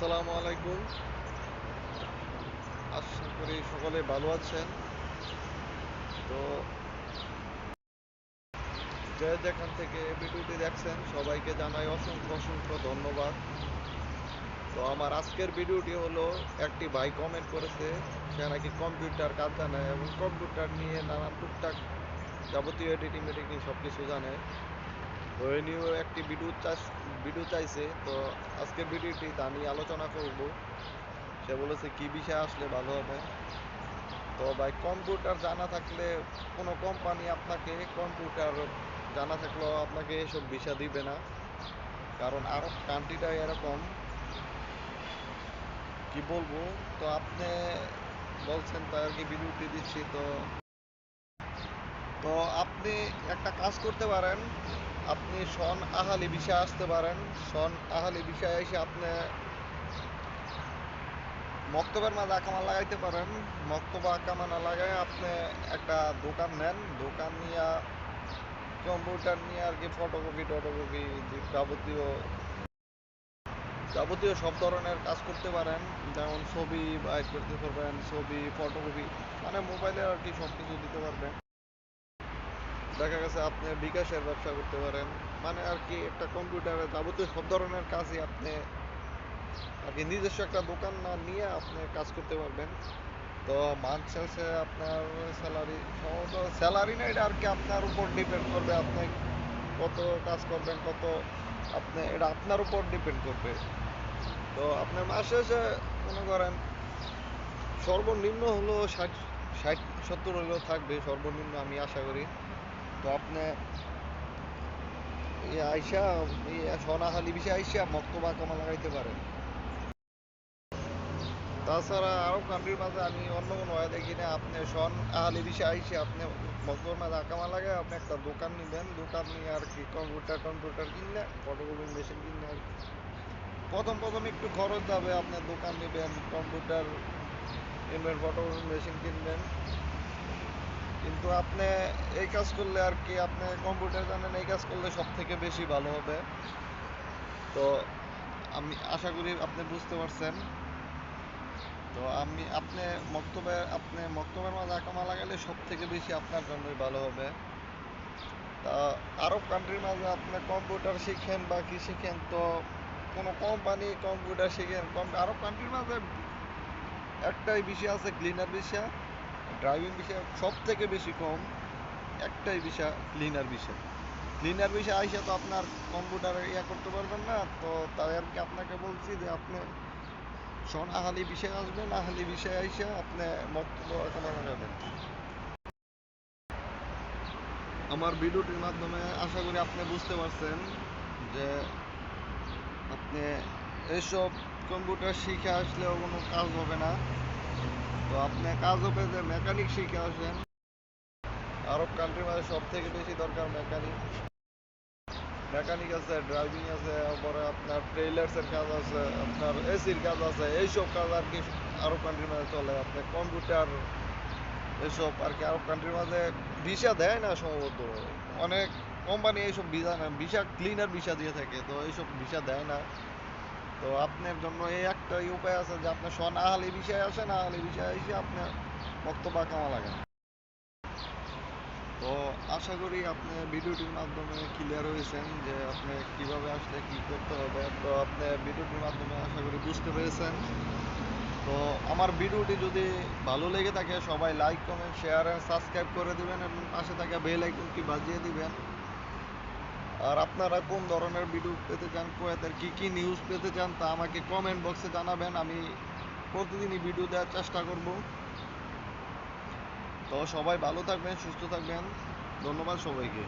আসসালামু আলাইকুম। আশা করি সকলে ভালো আছেন। তো যে যেখান থেকে ভিডিওটি দেখছেন, সবাইকে জানাই অসংখ্য অসংখ্য ধন্যবাদ। তো আমার আজকের ভিডিওটি হলো, একটি ভাই কমেন্ট করেছে, সে নাকি কম্পিউটার কাজ জানে এবং কম্পিউটার নিয়ে নানান টুকটাক যাবতীয় এডিটিং মেডিটিং সব কিছু জানে। এই নিয়েও একটি ভিডিও চাষ ভিডিও চাইছে, তো আজকের ভিডিওটি তা নিয়ে আলোচনা করব। সে বলেছে, কি বিষয় আসলে ভালো হবে? তো ভাই কম্পিউটার জানা থাকলে কোনো কোম্পানি আপনাকে কম্পিউটার জানা থাকলেও আপনাকে এসব ভিসা দিবে না। কারণ আরব কান্ট্রিটা এরকম। কি বলব? তো আপনি বলছেন তাই আর কি ভিডিওটি দিচ্ছি, তো তো আপনি একটা কাজ করতে পারেন। আপনি সন আহালি বিষয় আসতে পারেন। সন আহালি বিষয় এসে আপনি মক্তবের মাঝে আকামা লাগাইতে পারেন। মক্তবা আকামা না লাগায় আপনি একটা দোকান নেন। দোকান নিয়ে কম্পিউটার নিয়ে আর কি ফটোকপি টটোকপি যাবতীয় যাবতীয় সব ধরনের কাজ করতে পারেন। যেমন ছবি বাইর করতে পারবেন, ছবি ফটোকপি মানে মোবাইলে আর কি সব কিছু দিতে পারবেন। দেখা গেছে আপনি বিকাশের ব্যবসা করতে পারেন। মানে আর কি একটা কম্পিউটারে যাবতীয় সব ধরনের কাজই আপনি আর কি নিজস্ব একটা দোকান না নিয়ে আপনি কাজ করতে পারবেন। তো মাস শেষে আপনার স্যালারি সম্ভবত স্যালারি না, এটা আর কি আপনার উপর ডিপেন্ড করবে আপনি কত কাজ করবেন, কত আপনি, এটা আপনার উপর ডিপেন্ড করবে। তো আপনার মাস শেষে মনে করেন সর্বনিম্ন হলো ষাট ষাট, সত্তর হলেও থাকবে, সর্বনিম্ন আমি আশা করি। তো আপনি আইসা সোনাহালি বিষয়ে আইসা মক্তবা কমা লাগাইতে পারেন। তাছাড়া আরব কান্ট্রির মাঝে আমি অন্য কোনো হয় দেখি না, আপনি সন আহালি বিষয়ে আইসে আপনি মক্তর মাঝে আকামা লাগায় আপনি একটা দোকান নিবেন, দোকান নিয়ে আর কি কম্পিউটার কম্পিউটার কিনলে ফটোকপি মেশিন কিনলে আর প্রথম প্রথম একটু খরচ যাবে আপনার দোকান নিবেন কম্পিউটার কিনবেন ফটোকপি মেশিন কিনবেন। কিন্তু আপনি এই কাজ করলে আর কি, আপনি কম্পিউটার জানেন, এই কাজ করলে সব থেকে বেশি ভালো হবে। তো আমি আশা করি আপনি বুঝতে পারছেন। তো আমি, আপনি মক্তবে, আপনি মক্তবের মাঝে আকামা লাগালে সব থেকে বেশি আপনার জন্যই ভালো হবে। তা আরব কান্ট্রির মাঝে আপনি কম্পিউটার শিখেন বা কি শিখেন, তো কোনো কোম্পানি কম্পিউটার শিখেন, আরব কান্ট্রির মাঝে একটাই বিষয় আছে ক্লিনার বিষয়। ড্রাইভিং বিষয় সব থেকে বেশি কম, একটাই বিষয় ক্লিনার বিষয়। ক্লিনার বিষয় আইসা তো আপনার কম্পিউটারে ইয়া করতে পারবেন না, তো তাই কি আপনাকে বলছি যে আপনি শোন আহালি বিষয় আসবেন আহালি বিষয় আইসা আপনি বক্তব্য এখন লাগাবেন আমার ভিডিওটির মাধ্যমে আশা করি আপনি বুঝতে পারছেন যে আপনি এইসব কম্পিউটার শিখে আসলেও কোনো কাজ হবে না। তো আপনি কাজ হবে যে মেকানিক শিখে আসেন। আরব কান্ট্রির মধ্যে সব থেকে বেশি দরকার মেকানিক মেকানিক আছে ড্রাইভিং আছে, তারপরে আপনার ট্রেলার্সের কাজ আছে, আপনার এসির কাজ আছে, এইসব কাজ আর কি আরব কান্ট্রির মধ্যে চলে। আপনার কম্পিউটার এসব আর কি আরব কান্ট্রির মাঝে ভিসা দেয় না সম্ভবত। অনেক কোম্পানি এইসব ভিসা ভিসা ক্লিনার ভিসা দিয়ে থাকে, তো এইসব ভিসা দেয় না। তো আপনার জন্য এই একটাই উপায় আছে যে আপনি সন আহালি বিষয়ে আসেন, আহালি বিষয়ে এসে আপনি বক্তব্য কামা লাগান। তো আশা করি আপনি ভিডিওটির মাধ্যমে ক্লিয়ার হয়েছেন যে আপনি কীভাবে আসলে কি করতে হবে। তো আপনি ভিডিওটির মাধ্যমে আশা করি বুঝতে পেরেছেন। তো আমার ভিডিওটি যদি ভালো লেগে থাকে, সবাই লাইক কমেন্ট শেয়ার সাবস্ক্রাইব করে দিবেন এবং পাশে থাকা বেল আইকনটি বাজিয়ে দিবেন। আর আপনারা কোন ধরনের ভিডিও পেতে চান কুয়েতের কি কি নিউজ পেতে চান তা আমাকে কমেন্ট বক্সে জানাবেন। আমি প্রতিদিনই ভিডিও দেওয়ার চেষ্টা করব। তো সবাই ভালো থাকবেন, সুস্থ থাকবেন। ধন্যবাদ সবাইকে।